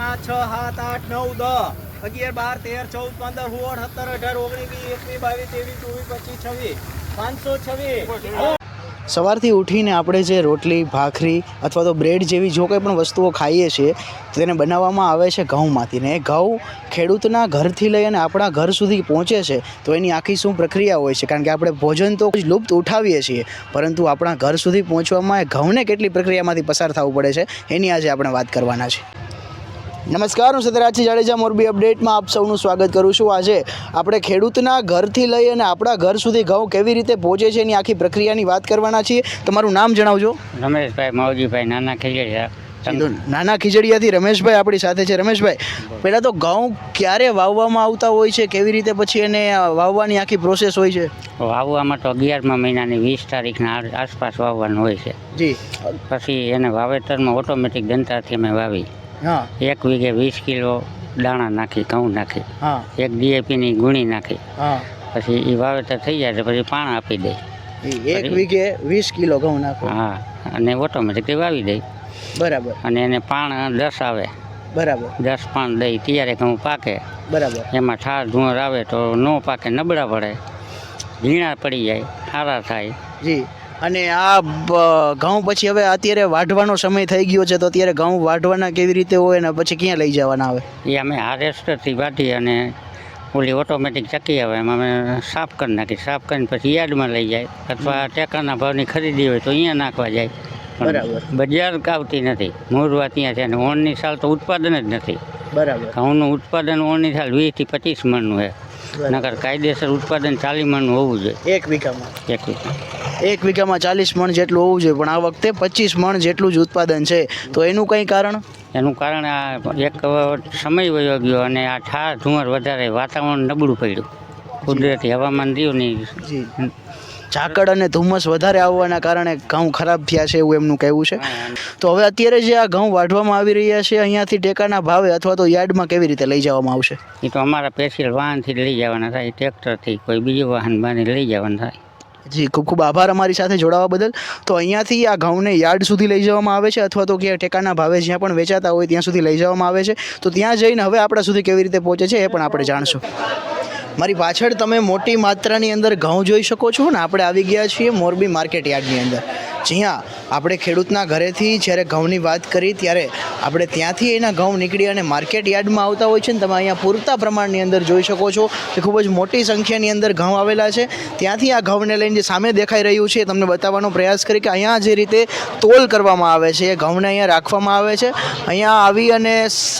પાંચ, છ, સાત, આઠ, નવ, દસ, અગિયાર, બાર, તેર, ચૌદ, પંદર સોળ સત્તર, અઢાર, ઓગણીસ, વીસ, એકવીસ, બાવીસ, ત્રેવીસ, ચોવીસ, પચીસ, છવ્વીસ, પાંચસો છવ્વીસ. સવારથી ઉઠીને આપણે જે રોટલી, ભાખરી અથવા તો બ્રેડ જેવી જો કંઈ પણ વસ્તુઓ ખાઈએ છીએ, તેને બનાવવામાં આવે છે ઘઉંમાંથી. ને એ ઘઉં ખેડૂતના ઘરથી લઈ અને આપણા ઘર સુધી પહોંચે છે, તો એની આખી શું પ્રક્રિયા હોય છે? કારણ કે આપણે ભોજન તો લુપ્ત ઉઠાવીએ છીએ, પરંતુ આપણા ઘર સુધી પહોંચવામાં એ ઘઉંને કેટલી પ્રક્રિયામાંથી પસાર થવું પડે છે, એની આજે આપણે વાત કરવાના છે નમસ્કાર હું સત્યરાજસિંહ જાડેજા મોરબી અપડેટમાં આપ સૌનું સ્વાગત કરું છું. આજે આપણે ખેડૂતના ઘરથી લઈ અને આપણા ઘર સુધી ઘઉં કેવી રીતે પહોંચે છે એની આખી પ્રક્રિયાની વાત કરવાના છીએ. તમારું નામ જણાવજો. રમેશભાઈ માવજીભાઈ નાના ખીજડીયા. નાના ખીજડીયાથી રમેશભાઈ આપણી સાથે છે. રમેશભાઈ પહેલાં તો ઘઉં ક્યારે વાવવામાં આવતા હોય છે? કેવી રીતે પછી એને વાવવાની આખી પ્રોસેસ હોય છે? વાવવામાં તો અગિયારમા મહિનાની વીસ તારીખના આસપાસ વાવવાનું હોય છે. જી. પછી એને વાવેતરમાં ઓટોમેટિક દંતાથી અમે વાવી હા. એક વીઘે વીસ કિલો દાણા નાખી ઘઉં નાખી હા. એક ડીએપીની ગુણી નાખી. હા. પછી એ વાવેતર થઈ જાય તો પછી પાણ આપી દે. એક વીઘે વીસ કિલો ઘઉં નાખો. હા અને ઓટોમેટિક વાવી દે. બરાબર. અને એને પાણ દસ આવે. બરાબર. દસ પાણ દઈ ત્યારે ઘઉં પાકે. બરાબર. એમાં ઠાર ધુંવર આવે તો ન પાકે નબળા પડે. ઝીણા પડી જાય સારા થાય. જી. અને આ ઘઉં પછી હવે અત્યારે વાઢવાનો સમય થઈ ગયો છે તો અત્યારે ઘઉં વાઢવાના કેવી રીતે હોય અને પછી ક્યાં લઈ જવાના આવે એ અમે હારેસ્ટરથી વાઢી અને ઓલી ઓટોમેટિક ચકી આવે એમાં અમે સાફ કરી નાખી સાફ કરીને પછી યાર્ડમાં લઈ જાય અથવા ટેકાના ભાવની ખરીદી હોય તો અહીંયા નાખવા જાય. બરાબર. બજાર આવતી નથી. મૂળવા ત્યાં છે અને ઓણની સાલ તો ઉત્પાદન જ નથી. બરાબર. ઘઉંનું ઉત્પાદન ઓણની સાલ વીસથી પચીસ મણનું છે. નગર કાયદેસર ઉત્પાદન ચાલીસ મણનું હોવું જોઈએ. એક વીઘામાં. એક વીઘા. એક વીઘામાં ચાલીસ મણ જેટલું હોવું જોઈએ પણ આ વખતે પચીસ મણ જેટલું જ ઉત્પાદન છે. તો એનું કંઈ કારણ? એનું કારણ આ એક સમય વયો ગયો અને આ ઠાર ધુમર વધારે વાતાવરણ નબળું પડ્યું. કુદરતી હવામાન રહ્યું નહીં ઝાકળ અને ધુમ્મસ વધારે આવવાના કારણે ઘઉં ખરાબ થયા છે એવું એમનું કહેવું છે. તો હવે અત્યારે જે આ ઘઉં વાઢવામાં આવી રહ્યા છે અહીંયાથી ટેકાના ભાવે અથવા તો યાર્ડમાં કેવી રીતે લઈ જવામાં આવશે? એ તો અમારા સ્પેશિયલ વાહનથી લઈ જવાના થાય ટ્રેક્ટરથી કોઈ બીજું વાહન બાંધી લઈ જવાના થાય. જી, ખૂબ ખૂબ આભાર અમારી સાથે જોડાવા બદલ. તો અહીંયાથી આ ઘઉંને યાર્ડ સુધી લઈ જવામાં આવે છે અથવા તો ક્યાં ટેકાના ભાવે જ્યાં પણ વેચાતા હોય ત્યાં સુધી લઈ જવામાં આવે છે. તો ત્યાં જઈને હવે આપણા સુધી કેવી રીતે પહોંચે છે એ પણ આપણે જાણશું. મારી પાછળ તમે મોટી માત્રાની અંદર ઘઉં જોઈ શકો છો ને. આપણે આવી ગયા છીએ મોરબી માર્કેટ યાર્ડની અંદર. જ્યાં આપણે ખેડૂતના ઘરેથી જ્યારે ઘઉંની વાત કરી, ત્યારે આપણે ત્યાંથી એના ઘઉં નીકળી અને માર્કેટ યાર્ડમાં આવતા હોય છે ને તમે અહીંયા પૂરતા પ્રમાણની અંદર જોઈ શકો છો કે ખૂબ જ મોટી સંખ્યાની અંદર ઘઉં આવેલા છે. ત્યાંથી આ ઘઉંને લઈને જે સામે દેખાઈ રહ્યું છે તમને બતાવવાનો પ્રયાસ કરી કે અહીંયા જે રીતે તોલ કરવામાં આવે છે, એ ઘઉંને અહીંયા રાખવામાં આવે છે. અહીંયા આવી અને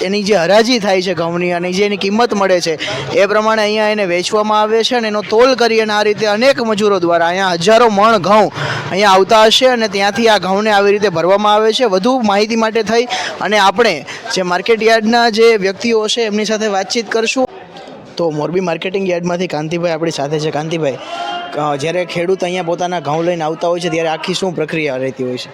એની જે હરાજી થાય છે ઘઉંની અને જે એની કિંમત મળે છે, એ પ્રમાણે અહીંયા એને વેચવામાં આવે છે અને એનો તોલ કરી અને આ રીતે અનેક મજૂરો દ્વારા અહીંયા હજારો મણ ઘઉં અહીંયા આવતા હશે અને ત્યાંથી આ ઘઉંને આવી રીતે ભરવામાં આવે છે. વધુ માહિતી માટે થઈ અને આપણે જે માર્કેટ યાર્ડના જે વ્યક્તિઓ છે એમની સાથે વાતચીત કરશું. તો મોરબી માર્કેટિંગ યાર્ડમાંથી કાંતિભાઈ આપણી સાથે છે. કાંતિભાઈ જ્યારે ખેડૂત અહીંયા પોતાના ઘઉં લઈને આવતા હોય છે, ત્યારે આખી શું પ્રક્રિયા રહેતી હોય છે?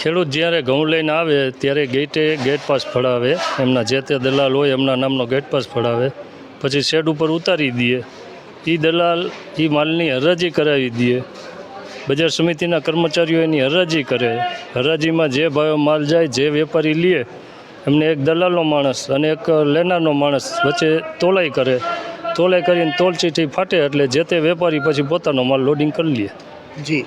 ખેડૂત જ્યારે ઘઉં લઈને આવે, ત્યારે ગેટે ગેટ પાસ ફળાવે. એમના જે તે દલાલ હોય, એમના નામનો ગેટ પાસ ફળાવે. પછી શેડ ઉપર ઉતારી દઈએ એ દલાલ એ માલની હરાજી કરાવી દઈએ બજાર સમિતિના કર્મચારીઓ એની હરાજી કરે. હરાજીમાં જે ભાવે માલ જાય, જે વેપારી લે, એમને એક દલાલનો માણસ અને એક લેનારનો માણસ વચ્ચે તોલાઈ કરે. તોલાઈ કરીને તોલ ચીઠી ફાટે એટલે જે તે વેપારી પછી પોતાનો માલ લોડિંગ કરી લે. જી.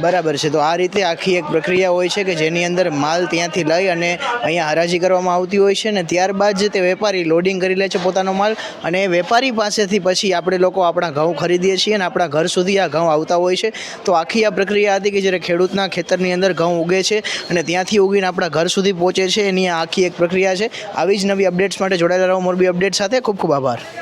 બરાબર છે. તો આ રીતે આખી એક પ્રક્રિયા હોય છે કે જેની અંદર માલ ત્યાંથી લઈ અને અહીંયા હરાજી કરવામાં આવતી હોય છે ને ત્યારબાદ જે તે વેપારી લોડિંગ કરી લે છે પોતાનો માલ અને એ વેપારી પાસેથી પછી આપણે લોકો આપણા ઘઉં ખરીદીએ છીએ અને આપણા ઘર સુધી આ ઘઉં આવતા હોય છે. તો આખી આ પ્રક્રિયા હતી કે જ્યારે ખેડૂતના ખેતરની અંદર ઘઉં ઉગે છે અને ત્યાંથી ઉગીને આપણા ઘર સુધી પહોંચે છે એની આખી એક પ્રક્રિયા છે. આવી જ નવી અપડેટ્સ માટે જોડાયેલા રહો. મોરબી અપડેટ સાથે ખૂબ ખૂબ આભાર.